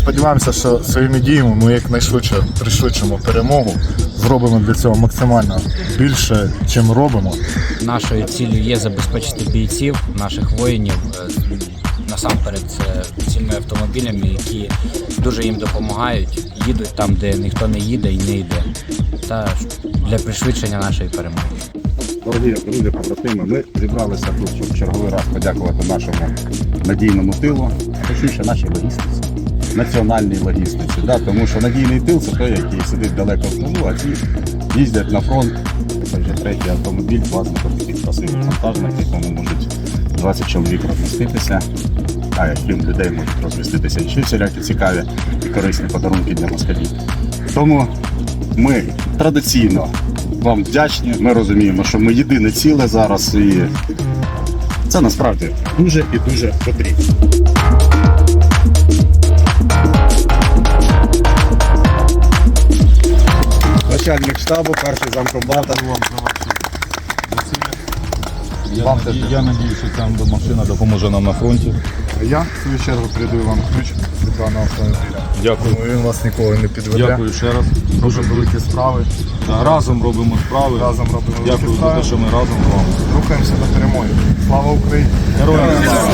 Сподіваємося, що своїми діями ми якнайшвидше пришвидшимо перемогу. Зробимо для цього максимально більше, чим робимо. Нашою ціллю є забезпечити бійців, наших воїнів. е, Насамперед, це цими автомобілями, які дуже їм допомагають, їдуть там, де ніхто не їде і не йде. Та для пришвидшення нашої перемоги. Дорогі друзі, побратими, ми зібралися тут, щоб в черговий раз подякувати нашому надійному тилу, а точніше нашій логістиці, національній логістиці. Да? Тому що надійний тил це той, який сидить далеко в тилу, а ті їздять на фронт. Це вже третій автомобіль, власником таких красивих вантажних, якому можуть 20 чоловік розміститися. А яким людей можуть розміститися ще всілякі цікаві і корисні подарунки для москалів. Тому ми традиційно вам вдячні. Ми розуміємо, що ми єдине ціле зараз, і це насправді дуже і дуже потрібно. Начальник штабу, перший замкомбата. Я, наді- я надію, що ця машина допоможе нам на фронті. Я, в свою чергу, передаю вам ключ даного автомобіля. Дякую. Тому він вас ніколи не підведе. Дякую ще раз. Дуже великі справи. Да, Разом робимо справи. Разом робимо великі Дякую за справи. те, що ми разом з вами. Рухаємося до перемоги. Слава Україні! Героям слава!